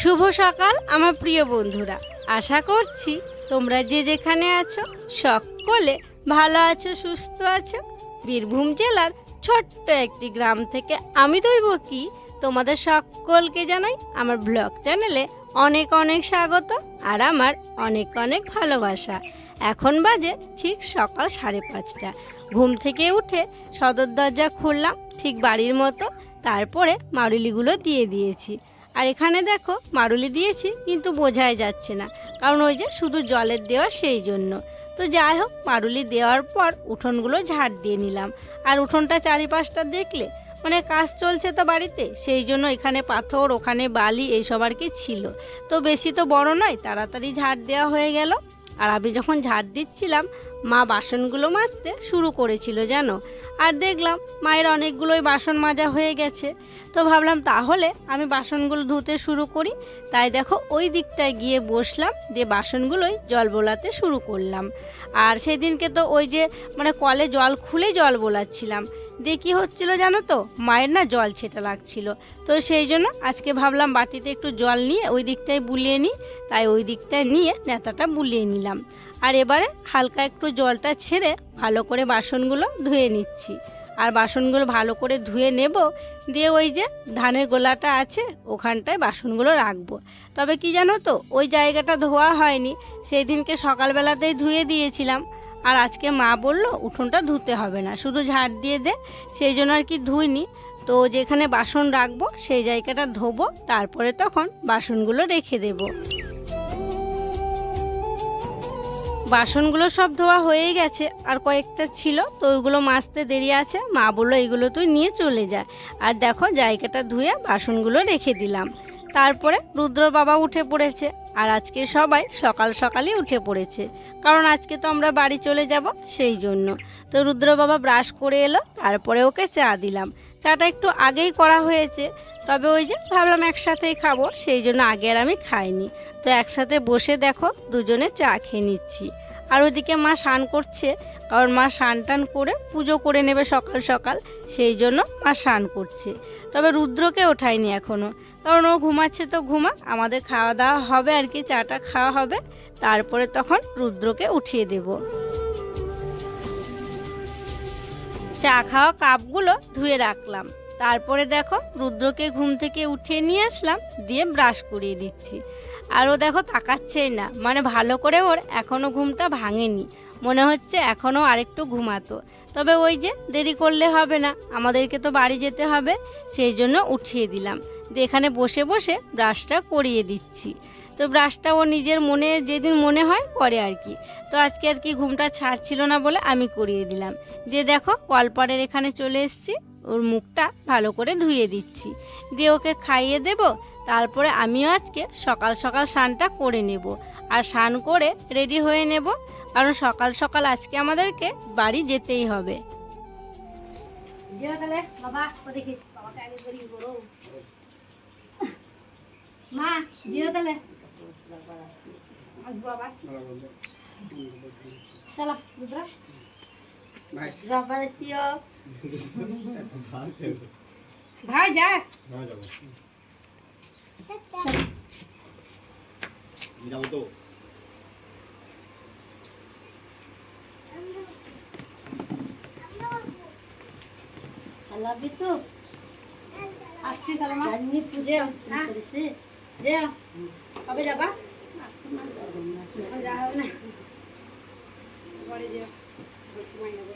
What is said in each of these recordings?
শুভ সকাল, আমার প্রিয় বন্ধুরা। আশা করছি তোমরা যে যেখানে আছো, সকলে ভালো আছো, সুস্থ আছো। বীরভূম জেলার ছোট্ট একটি গ্রাম থেকে আমি দৈব কি, তোমাদের সকলকে জানাই আমার ব্লগ চ্যানেলে অনেক অনেক স্বাগত আর আমার অনেক অনেক ভালোবাসা। এখন বাজে ঠিক সকাল সাড়ে পাঁচটা। ঘুম থেকে উঠে সদর দরজা খুললাম ঠিক বাড়ির মতো, তারপরে মারুলিগুলো দিয়ে দিয়েছি। আর এখানে দেখো মারুলি দিয়েছি, কিন্তু বোঝাই যাচ্ছে না। কারণ ওই যে শুধু জলের দেওয়া সেই জন্য। তো যাই হোক, মারুলি দেওয়ার পর উঠোনগুলো ঝাড় দিয়ে নিলাম। আর উঠোনটা চারিপাশটা দেখলে মানে কাজ চলছে তো বাড়িতে, সেই জন্য এখানে পাথর, ওখানে বালি, এইসব আর কি ছিল। তো বেশি তো বড় নয়, তাড়াতাড়ি ঝাড় দেওয়া হয়ে গেল। আর আমি যখন ঝাড় দিচ্ছিলাম, মা বাসনগুলো মাজতে শুরু করেছিল, জানো? আর দেখলাম মায়ের অনেকগুলোই বাসন মাজা হয়ে গেছে। তো ভাবলাম তাহলে আমি বাসনগুলো ধুতে শুরু করি। তাই দেখো, ওই দিকটায় গিয়ে বসলাম, দিয়ে বাসনগুলোই জল বোলাতে শুরু করলাম। আর সেদিনকে তো ওই যে মানে কলে জল খুলে জল বোলাচ্ছিলাম। দিয়ে কী হচ্ছিল জানো তো? মায়ের না জল ছেটা লাগছিল। তো সেই জন্য আজকে ভাবলাম বাটিতে একটু জল নিয়ে ওই দিকটায় বুলিয়ে নিই। তাই ওই দিকটায় নিয়ে নেতাটা বুলিয়ে নিলাম। আর এবারে হালকা একটু জলটা ছেড়ে ভালো করে বাসনগুলো ধুয়ে নিচ্ছি। আর বাসনগুলো ভালো করে ধুয়ে নেব। দিয়ে ওই যে ধানের গোলাটা আছে, ওখানটায় বাসনগুলো রাখব। তবে কি জানো তো, ওই জায়গাটা ধোয়া হয়নি। সেই দিনকে সকালবেলাতেই ধুয়ে দিয়েছিলাম। আর আজকে মা বলল উঠোনটা ধুতে হবে না, শুধু ঝাড় দিয়ে দে, সেই জন্য আর কি ধুইনি। তো যেখানে বাসন রাখব, সেই জায়গাটা ধোবো, তারপরে তখন বাসনগুলো রেখে দেবো। বাসনগুলো সব ধোয়া হয়ে গেছে, আর কয়েকটা ছিল, তো ওইগুলো মাজতে দেরি আছে। মা বলল এগুলো তুই নিয়ে চলে যা। আর দেখো, জায়গাটা ধুয়ে বাসনগুলো রেখে দিলাম। তারপরে রুদ্র বাবা উঠে পড়েছে আর আজকে সবাই সকাল সকালই উঠে পড়েছে। কারণ আজকে তো আমরা বাড়ি চলে যাব সেই জন্য। তো রুদ্র বাবা ব্রাশ করে এলো, তারপরে ওকে চা দিলাম। চাটা একটু আগেই করা হয়েছে, তবে ওই যে ভাবলাম একসাথেই খাব, সেই জন্য আগে আর আমি খাইনি। তো একসাথে বসে দেখো, দুজনে চা খেয়ে নিচ্ছি। আর ওদিকে মা স্নান করছে, কারণ মা স্নান টান করে পুজো করে নেবে সকাল সকাল, সেই জন্য মা স্নান করছে। তবে রুদ্রকে ওঠায়নি এখনও কারণ ও ঘুমাচ্ছে তো ঘুমা, আমাদের খাওয়া দাওয়া হবে আর কি, চাটা খাওয়া হবে, তারপরে তখন রুদ্রকে উঠিয়ে দেবো। চা খাওয়া কাপগুলো ধুয়ে রাখলাম, তারপরে দেখো রুদ্রকে ঘুম থেকে উঠিয়ে নিয়ে আসলাম, দিয়ে ব্রাশ করিয়ে দিচ্ছি। আর ও দেখো তাকাচ্ছেই না। মানে ভালো করে ওর এখনও ঘুমটা ভাঙেনি। মনে হচ্ছে এখনও আরেকটু ঘুমাতো। তবে ওই যে দেরি করলে হবে না, আমাদেরকে তো বাড়ি যেতে হবে, সেই জন্য উঠিয়ে দিলাম। এখানে বসে বসে ব্রাশটা করিয়ে দিচ্ছি। তো ব্রাশটা ও নিজের মনে, যেদিন মনে হয় করে আর কি। তো আজকে আর কি ঘুমটা ছাড়ছিল না বলে আমি করিয়ে দিলাম। দিয়ে দেখো কলপাড়ের এখানে চলে এসেছি। ওর মুখটা ভালো করে ধুয়ে দিচ্ছি। দিয়ে ওকে খাইয়ে দেব তারপরে আমিও আজকে সকাল সকাল স্নানটা করে নেব। আর স্নান করে রেডি হয়ে নেব কারণ সকাল সকাল আজকে আমাদেরকে বাড়ি যেতেই হবে। মা জিও তাহলে। আবার। চলো রুদ্রা। ভাই যাস। যাব। তো। চালাবি তো আসছি তাহলে মা। যেও হ্যাঁ। যেও। কবে যাবা? যাওয়া না। পরে যেও। সময় হবে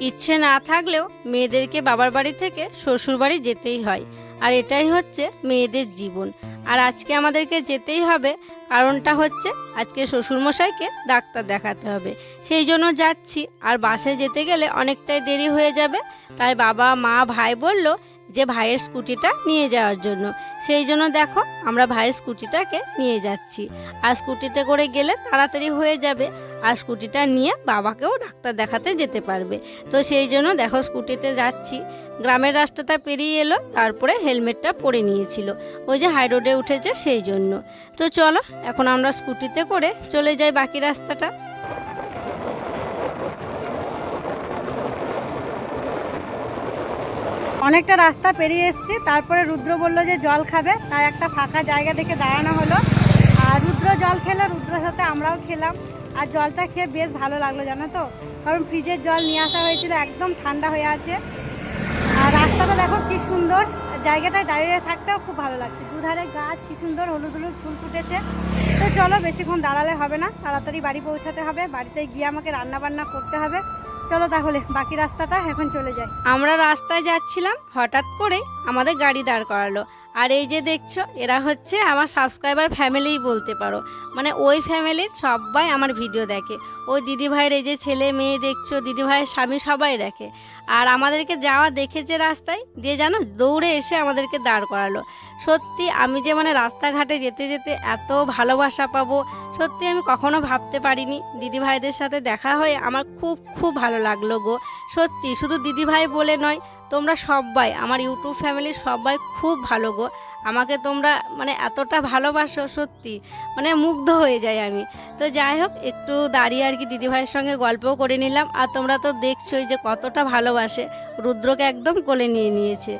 ইচ্ছে না থাকলেও মেয়েদেরকে বাবার বাড়ি থেকে শ্বশুর বাড়ি যেতেই হয়। আর এটাই হচ্ছে মেয়েদের জীবন। আর আজকে আমাদেরকে যেতেই হবে, কারণটা হচ্ছে আজকে শ্বশুরমশাইকে ডাক্তার দেখাতে হবে। সেই জন্য যাচ্ছি, আর বাসে যেতে গেলে অনেকটাই দেরি হয়ে যাবে। তাই বাবা, মা, ভাই বলল যে ভাইয়ের স্কুটিটা নিয়ে যাওয়ার জন্য। সেই জন্য দেখো, আমরা ভাইয়ের স্কুটিটাকে নিয়ে যাচ্ছি। আর স্কুটিতে করে গেলে তাড়াতাড়ি হয়ে যাবে। আর স্কুটিটা নিয়ে বাবাকেও ডাক্তার দেখাতে যেতে পারবে। তো সেই জন্য দেখো স্কুটিতে যাচ্ছি। গ্রামের রাস্তাটা পেরিয়ে এলো, তারপরে হেলমেটটা পরে নিয়েছিল। ওই যে হাই রোডে উঠেছে সেই জন্য। তো চলো, এখন আমরা স্কুটিতে করে চলে যাই বাকি রাস্তাটা। অনেকটা রাস্তা পেরিয়ে এসেছি, তারপরে রুদ্র বলল যে জল খাবে, তাই একটা ফাঁকা জায়গা দেখে দাঁড়ানো হলো। আর রুদ্র জল খেলো, রুদ্রের সাথে আমরাও খেলাম। আর জলটা খেয়ে বেশ ভালো লাগল, জানো তো? কারণ ফ্রিজের জল নিয়ে আসা হয়েছিল, একদম ঠান্ডা হয়ে আছে। আর রাস্তাটা দেখো কি সুন্দর। জায়গাটায় দাঁড়িয়ে থাকতেও খুব ভালো লাগছে। দুধারে গাছ কি সুন্দর, হলুদ হলুদ ফুল ফুটেছে। তো চলো, বেশিক্ষণ দাঁড়ালে হবে না। তাড়াতাড়ি বাড়ি পৌঁছাতে হবে। বাড়িতে গিয়ে আমাকে রান্না বান্না করতে হবে। চলো তাহলে, বাকি রাস্তাটা এখন চলে যাই। আমরা রাস্তায় যাচ্ছিলাম, হঠাৎ করে আমাদের গাড়ি দাঁড় করালো। আর এই যে দেখছ, এরা হচ্ছে আমার সাবস্ক্রাইবার ফ্যামিলিই বলতে পারো। মানে ওই ফ্যামিলির সবাই আমার ভিডিও দেখে। ওই দিদিভাইয়ের এই যে ছেলে মেয়ে দেখছ, দিদিভাইয়ের স্বামী সবাই দেখে। আর আমাদেরকে যাওয়া দেখেছে রাস্তায় দিয়ে জানো দৌড়ে এসে আমাদেরকে দাঁড় করালো। সত্যি আমি যে মানে রাস্তাঘাটে যেতে যেতে এত ভালোবাসা পাবো, সত্যি আমি কখনো ভাবতে পারিনি। দিদি ভাইদের সাথে দেখা হয়ে আমার খুব খুব ভালো লাগল গো। সত্যি শুধু দিদি ভাই বলে নয়, তোমরা সবাই আমার ইউটিউব ফ্যামিলির সবাই খুব ভালো গো। আমাকে তোমরা মানে এতটা ভালোবাসো সত্যি মানে মুগ্ধ হয়ে যাই আমি। তো যাই হোক, একটু দাঁড়িয়ে আর কি দিদিভাইয়ের সঙ্গে গল্পও করে নিলাম, আর তোমরা তো দেখছোই যে কতটা ভালোবাসে, রুদ্রকে একদম কোলে নিয়ে নিয়েছে।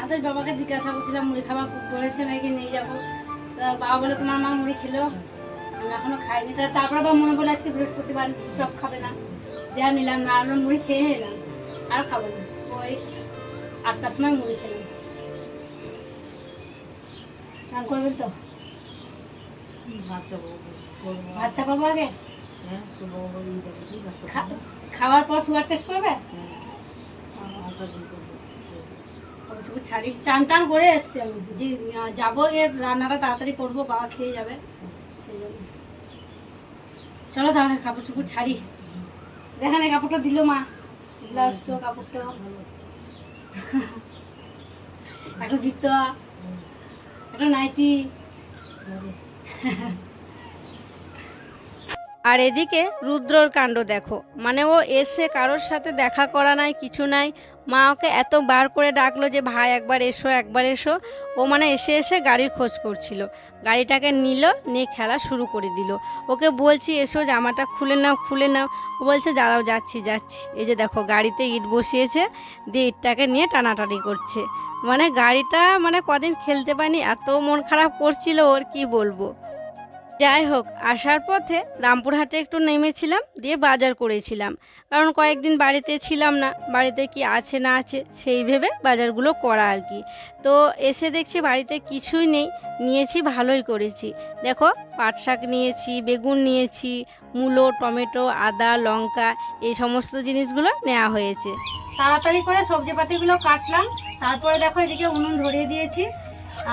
আজ বাবাকে জিজ্ঞাসা করছিলাম, মুড়ি খাবার করেছে নাকি, নিয়ে যাব। তা বাবা বলে তোমার মা মুড়ি খেলো। এখনও খাইনি। তা তারপর আবার মনে বলে আজকে বৃহস্পতিবার চপ খাবে না। দেওয়া নিলাম না আমরা মুড়ি খেয়ে এলাম। আর খাব না। ওই আটটার সময় মুড়ি খেলাম। চান করবেন তো? ভাত চাপাবো আগে? খাওয়ার পর সুগার টেস্ট করবে? ওটুকু ছাড়ি। চান টান করে এসছি আমি। যে যাব এর রান্নাটা তাড়াতাড়ি করব বাবা খেয়ে যাবে। সেই জন্য। চলো তাহলে কাপড় চুপড় ছাড়ি। দেখেন এই কাপড়টা দিল মা। ব্লাউজ তো, কাপড়টা। একটু দিত একটা নাইটি। আর এদিকে রুদ্রর কাণ্ড দেখো। মানে ও এসে কারোর সাথে দেখা করা নাই, কিছু নাই। মা ওকে এত বার করে ডাকলো যে, ভাই, একবার এসো একবার এসো। ও মানে এসে এসে গাড়ির খোঁজ করছিল। গাড়িটাকে নিল, নিয়ে খেলা শুরু করে দিল। ওকে বলছি, এসো, জামাটা খুলে নাও খুলে নাও। ও বলছে, দাঁড়াও, যাচ্ছি যাচ্ছি। এই যে দেখো, গাড়িতে ইট বসিয়েছে, দিয়ে ইটটাকে নিয়ে টানাটানি করছে। মানে গাড়িটা মানে কদিন খেলতে পারিনি, এত মন খারাপ করছিল, ওর কি বলব? যাই হোক, আসার পথে রামপুরহাটে একটু নেমেছিলাম, দিয়ে বাজার করেছিলাম। কারণ কয়েকদিন বাড়িতে ছিলাম না, বাড়িতে কি আছে না আছে সেই ভেবে বাজারগুলো করা আর কি। তো এসে দেখছি বাড়িতে কিছুই নেই, নিয়েছি ভালোই করেছি। দেখো, পাট শাক নিয়েছি, বেগুন নিয়েছি, মূলো, টমেটো, আদা, লঙ্কা, এই সমস্ত জিনিসগুলো নেওয়া হয়েছে। তাড়াতাড়ি করে সবজি পাতিগুলো কাটলাম, তারপরে দেখো এদিকে উনুন ধরিয়ে দিয়েছি,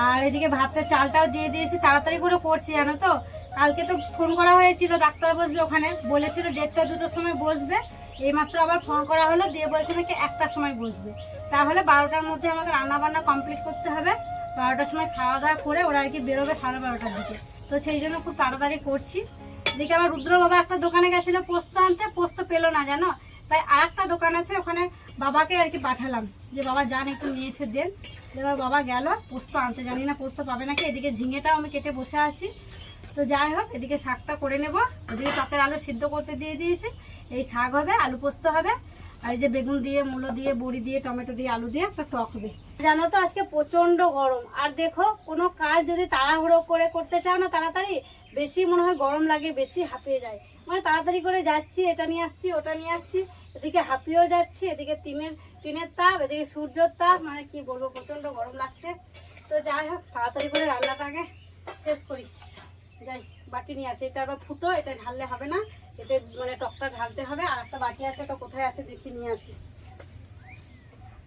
আর এদিকে ভাতের চালটাও দিয়ে দিয়েছি, তাড়াতাড়ি করে করছি, জানো তো? কালকে তো ফোন করা হয়েছিল, ডাক্তার বসবে ওখানে। বলেছিল দেড়টা দুটোর সময় বসবে। এইমাত্র আবার ফোন করা হলো, দিয়ে বলছে নাকি একটার সময় বসবে। তাহলে বারোটার মধ্যে আমাকে রান্না বান্না কমপ্লিট করতে হবে। বারোটার সময় খাওয়া দাওয়া করে ওরা আর কি বেরোবে সাড়ে বারোটার দিকে। তো সেই জন্য খুব তাড়াতাড়ি করছি। এদিকে আমার রুদ্র বাবা একটা দোকানে গেছিল, পোস্ত আনতে। পোস্ত পেল না, জানো? তাই আর একটা দোকান আছে, ওখানে বাবাকে আর কি পাঠালাম। যে বাবা, যান একটু নিয়ে এসে দেন। এবার বাবা গেল, পোস্ত আনতে। জানি না পোস্ত পাবে নাকি। এদিকে ঝিঙেটাও আমি কেটে বসে আছি। তো যাই হোক, এদিকে শাকটা করে নেব। ওদিকে টকের আলু সিদ্ধ করতে দিয়ে দিয়েছি। এই শাক হবে, আলু পোস্ত হবে। আর এই যে বেগুন দিয়ে, মূলো দিয়ে, বড়ি দিয়ে, টমেটো দিয়ে, আলু দিয়ে একটা টক হবে। জানো তো আজকে প্রচণ্ড গরম। আর দেখো, কোনো কাজ যদি তাড়াহুড়ো করে করতে চাও না তাড়াতাড়ি, বেশি মনে হয় গরম লাগে, বেশি হাঁপিয়ে যায়। মানে তাড়াতাড়ি করে যাচ্ছি, এটা নিয়ে আসছি, ওটা নিয়ে আসছি, এদিকে হাঁপিয়েও যাচ্ছি, এদিকে টিনের টিনের তাপ, এদিকে সূর্যর তাপ মানে কি বলব প্রচণ্ড গরম লাগছে। তো যাই হোক, তাড়াতাড়ি করে রান্নাটা আগে শেষ করি। যাই, বাটি নিয়ে আসি। এটা আবার ফুটো, এটা ঢাললে হবে না। এতে মানে টকটা ঢালতে হবে। আর একটা বাটি আছে, ওটা কোথায় আছে দেখি নিয়ে আসি।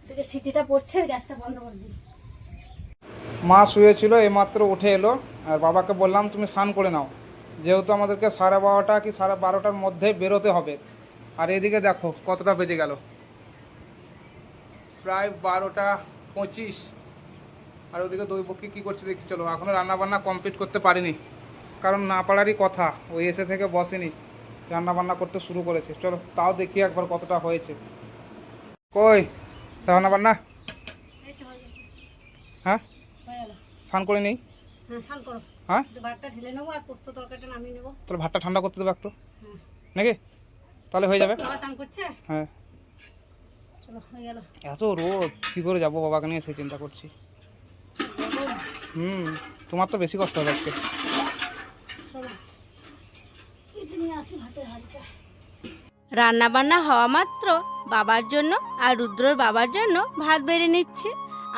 এদিকে সিটিটা পড়ছে গ্যাসটা বন্ধ করে দিই। মা শুয়েছিল, এইমাত্র উঠে এলো। আর বাবাকে বললাম, তুমি স্নান করে নাও। যেহেতু আমাদেরকে সাড়ে বারোটা কি সাড়ে বারোটার মধ্যে বেরোতে হবে। আর এদিকে দেখো, কতটা বেজে গেল। প্রায় বারোটা পঁচিশ। আর ওদিকে দই বকি কী করছে দেখি, চলো। এখনও রান্নাবান্না কমপ্লিট করতে পারিনি। কারণ না পারারই কথা ওই এসে থেকে বসেনি রান্নাবান্না করতে শুরু করেছে। চলো তাও দেখি একবার কতটা হয়েছে। কই রান্নাবান্না? হয়ে স্নান করে নেই? হ্যাঁ হ্যাঁ? তাহলে ভাতটা ঠান্ডা করতে দেবো একটু। নাকি? তাহলে হয়ে যাবে। হ্যাঁ। এত রোদ কী করে যাব বাবাকে নিয়ে সেই চিন্তা করছি। হুম তোমার তো বেশি কষ্ট হবে আজকে চলো এটা নিয়ে রান্না বান্না হওয়া মাত্র বাবার জন্য আর রুদ্রর বাবার জন্য ভাত বেড়ে নিচ্ছি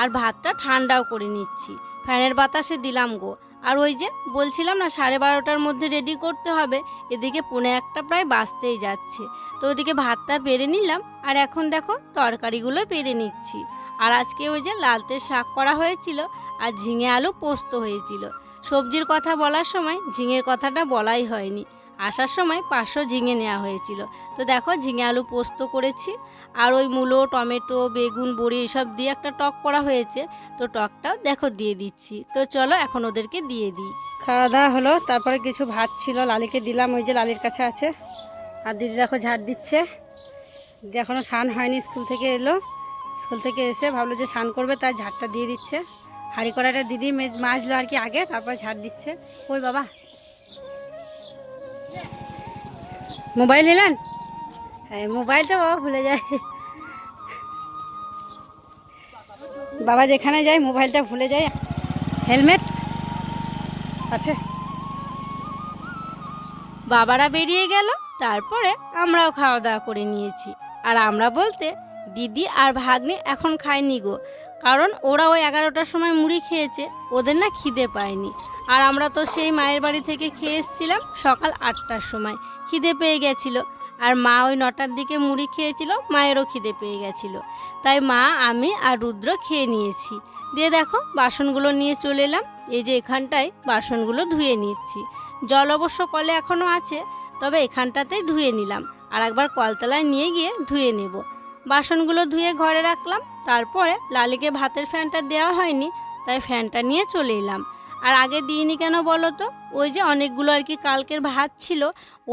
আর ভাতটা ঠান্ডাও করে নিচ্ছি। ফ্যানের বাতাসে দিলাম গো। আর ওই যে বলছিলাম না, সাড়ে বারোটার মধ্যে রেডি করতে হবে, এদিকে পুনে একটা প্রায় বাঁচতেই যাচ্ছে। তো ওদিকে ভাতটা পেরে নিলাম আর এখন দেখো তরকারিগুলো পেরে নিচ্ছি। আর আজকে ওই যে লালতের শাক করা হয়েছিল আর ঝিঙে আলু পোস্ত হয়েছিল। সবজির কথা বলার সময় ঝিঙের কথাটা বলাই হয়নি। আসার সময় পাঁচশো ঝিঙে নেওয়া হয়েছিল। তো দেখো, ঝিঙে আলু পোস্ত করেছি, আর ওই মূলো, টমেটো, বেগুন, বড়ি এসব দিয়ে একটা টক করা হয়েছে। তো টকটাও দেখো দিয়ে দিচ্ছি। তো চলো, এখন ওদেরকে দিয়ে দিই। খাওয়া দাওয়া হলো, তারপরে কিছু ভাত ছিল, লালিকে দিলাম, ওই যে লালির কাছে আছে। আর দিদি দেখো ঝাড় দিচ্ছে। এখনও স্নান হয়নি, স্কুল থেকে এলো। স্কুল থেকে এসে ভাবলো যে স্নান করবে, তাই ঝাড়টা দিয়ে দিচ্ছে। হাঁড়ি কড়াইটা দিদি মে- মাজলো আর কি আগে, তারপর ঝাড় দিচ্ছে। ওই বাবা মোবাইল নিলেন? হ্যাঁ মোবাইলটা বাবা ভুলে যায়। বাবা যেখানে যায়, মোবাইলটা ভুলে যায়। হেলমেট আছে। বাবারা বেরিয়ে গেল, তারপরে আমরাও খাওয়া দাওয়া করে নিয়েছি। আর আমরা বলতে, দিদি আর ভাগ্নে এখন খায়নি গো, কারণ ওরা ওই এগারোটার সময় মুড়ি খেয়েছে, ওদের না খিদে পায়নি। আর আমরা তো সেই মায়ের বাড়ি থেকে খেয়ে এসেছিলাম সকাল আটটার সময়। খিদে পেয়ে গেছিল। আর মা ওই নটার দিকে মুড়ি খেয়েছিল, মায়েরও খিদে পেয়ে গেছিল। তাই মা, আমি আর রুদ্র খেয়ে নিয়েছি। দিয়ে দেখো, বাসনগুলো নিয়ে চলে এলাম। এই যে এখানটায় বাসনগুলো ধুয়ে নিচ্ছি। জল অবশ্য কলে এখনও আছে, তবে এখানটাতেই ধুয়ে নিলাম। আর একবার কলতলায় নিয়ে গিয়ে ধুয়ে নেব। বাসনগুলো ধুয়ে ঘরে রাখলাম। তারপরে লালিকে ভাতের ফ্যানটা দেওয়া হয়নি, তাই ফ্যানটা নিয়ে চলে এলাম। আর আগে দিইনি কেন বলো তো? ওই যে অনেকগুলো আর কি কালকের ভাত ছিল,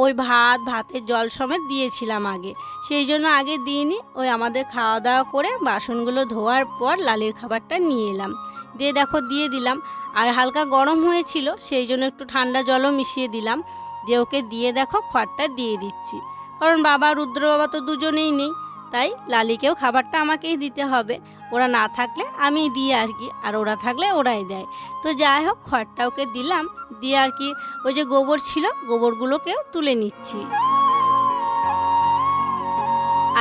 ওই ভাত, ভাতের জল সমেত দিয়েছিলাম আগে। সেই জন্য আগে দিইনি, ওই আমাদের খাওয়া দাওয়া করে বাসনগুলো ধোয়ার পর লালির খাবারটা নিয়ে এলাম। দিয়ে দেখো দিয়ে দিলাম, আর হালকা গরম হয়েছিল, সেই জন্য একটু ঠান্ডা জলও মিশিয়ে দিলাম। দিয়ে ওকে দিয়ে দেখো খড়টা দিয়ে দিচ্ছি। কারণ বাবা রুদ্র বাবা তো দুজনেই নেই, তাই লালিকেও খাবারটা আমাকেই দিতে হবে। ওরা না থাকলে আমি দিই আর কি, আর ওরা থাকলে ওরাই দেয়। তো যাই হোক, খড়টা ওকে দিলাম, দিয়ে আর কি ওই যে গোবর ছিল, গোবরগুলোকেও তুলে নিচ্ছি।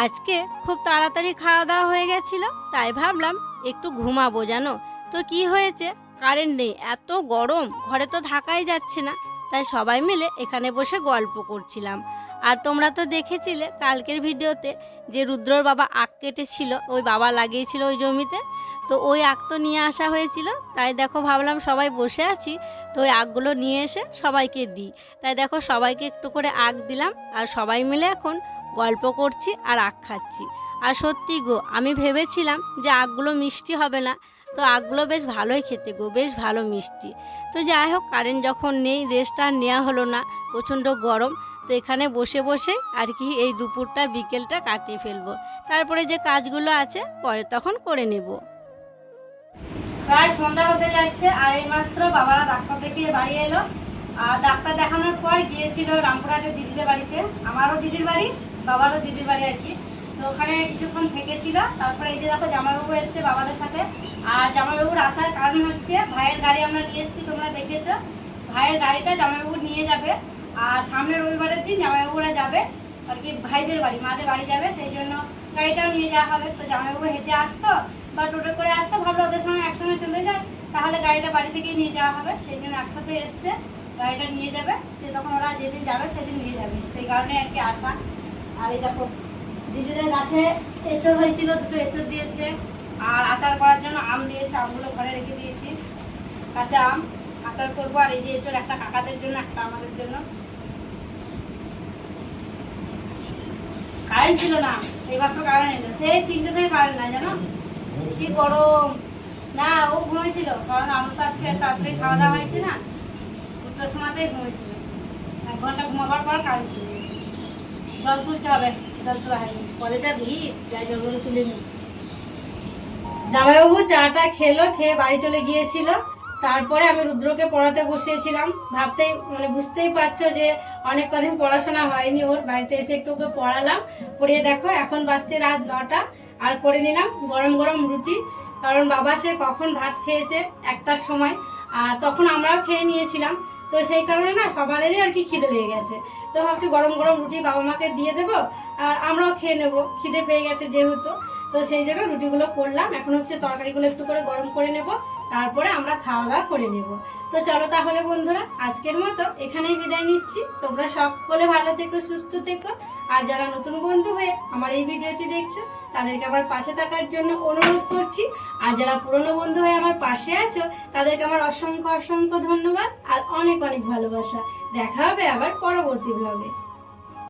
আজকে খুব তাড়াতাড়ি খাওয়া দাওয়া হয়ে গেছিল, তাই ভাবলাম একটু ঘুমাবো জানো? তো কি হয়েছে? কারেন্ট নেই, এত গরম, ঘরে তো থাকাই যাচ্ছে না। তাই সবাই মিলে এখানে বসে গল্প করছিলাম। আর তোমরা তো দেখেছিলে কালকের ভিডিওতে যে রুদ্রর বাবা আখ কেটেছিল, ওই বাবা লাগিয়েছিল ওই জমিতে। তো ওই আখ তো নিয়ে আসা হয়েছিল, তাই দেখো ভাবলাম সবাই বসে আছি, তো ওই আখগুলো নিয়ে এসে সবাইকে দিই। তাই দেখো সবাইকে একটু করে আখ দিলাম, আর সবাই মিলে এখন গল্প করছি আর আখ খাচ্ছি। আর সত্যি গো, আমি ভেবেছিলাম যে আখগুলো মিষ্টি হবে না, তো আখগুলো বেশ ভালোই খেতে গো, বেশ ভালো মিষ্টি। তো যাই হোক কারেন্ট যখন নেই রেস্ট আর নেওয়া হলো না, প্রচণ্ড গরম তো এখানে বসে বসে আর কি এই দুপুরটা, বিকেলটা কাটিয়ে ফেলব। তারপরে যে কাজগুলো আছে, পরে তখন করে নেব। প্রায় সন্ধ্যা হতে যাচ্ছে আর এইমাত্র বাবারা ডাক্তার থেকে বাড়ি এলো। আর ডাক্তার দেখানোর পর গিয়েছিল রামপুরহাটের দিদিদের বাড়িতে। আমারও দিদির বাড়ি, বাবারও দিদির বাড়ি আর কি। তো ওখানে কিছুক্ষণ থেকেছিল। তারপরে এই যে দেখো, জামাইবাবু এসছে বাবাদের সাথে। আর জামাইবাবুর আসার কারণ হচ্ছে, ভাইয়ের গাড়ি আমরা নিয়ে এসেছি, তোমরা দেখেছ। ভাইয়ের গাড়িটা জামাইবাবু নিয়ে যাবে। আর সামনের রবিবারের দিন জামাইবাবুরা যাবে, আর কি ভাইদের বাড়ি, মাদের বাড়ি যাবে, সেই জন্য গাড়িটাও নিয়ে যাওয়া হবে। তো জামাইবাবু হেঁটে আসতো বা টোটো করে আসতো, ভাবলো ওদের সঙ্গে একসঙ্গে চলে যায়, তাহলে গাড়িটা বাড়ি থেকেই নিয়ে যাওয়া হবে। সেই জন্য একসাথে এসছে, গাড়িটা নিয়ে যাবে, যে তখন ওরা যেদিন যাবে সেদিন নিয়ে যাবে। সেই কারণে আর কি আসা। আর এই দেখো, দিদিদের গাছে এঁচড় হয়েছিল, দুটো এঁচড় দিয়েছে, আর আচার করার জন্য আম দিয়েছে, আমগুলো ঘরে রেখে দিয়েছি। কাঁচা আম, আচার করব, আর এই যে এঁচড় একটা কাকাদের জন্য, একটা আমাদের জন্য। কারেন্ট ছিল না তো কারেন্ট এলো। সেই তিনটে থেকে কারেন্ট নাই জানো? কি গরম না, ও ঘুমাইছিল, কারণ আমি তো আজকে তাড়াতাড়ি খাওয়া দাওয়া হয়েছে না, দুটোর সময়তেই ঘুমিয়েছিল এক ঘণ্টা ঘুমাবার পর কারেন্ট চলে জল তুলতে হবে, জল তোলা হয়নি। কলে যা ভিড় যাই জলগুলো তুলে নি জামাইবাবু চাটা খেলো, খেয়ে বাড়ি চলে গিয়েছিল। তারপরে আমি রুদ্রকে পড়াতে বসিয়েছিলাম। ভাবতেই মানে বুঝতেই পারছ যে অনেক কদিন পড়াশোনা হয়নি ওর, বাড়িতে এসে একটু ওকে পড়ালাম। পড়িয়ে দেখো, এখন বাজছে রাত নটা, আর করে নিলাম গরম গরম রুটি। কারণ বাবা সে কখন ভাত খেয়েছে একটার সময়, আর তখন আমরাও খেয়ে নিয়েছিলাম। তো সেই কারণে না সবারেরই আর কি খিদে লেগে গেছে। তো ভাবছি গরম গরম রুটি বাবা মাকে দিয়ে দেবো, আর আমরাও খেয়ে নেব। খিদে পেয়ে গেছে যেহেতু। তো সেই জন্য রুটিগুলো করলাম। এখন হচ্ছে তরকারিগুলো একটু করে গরম করে নেব। তারপরে আমরা খাওয়া দাওয়া করে নেব। তো চলো তাহলে বন্ধুরা, আজকের মতো এখানেই বিদায় নিচ্ছি। তোমরা সকলে ভালো থেকো, সুস্থ থেকো। আর যারা নতুন বন্ধু হয়ে আমার এই ভিডিওটি দেখছ, তাদেরকে আমার পাশে থাকার জন্য অনুরোধ করছি। আর যারা পুরনো বন্ধু হয়ে আমার পাশে আছো, তাদেরকে আমার অসংখ্য অসংখ্য ধন্যবাদ আর অনেক অনেক ভালোবাসা। দেখা হবে আবার পরবর্তী ব্লগে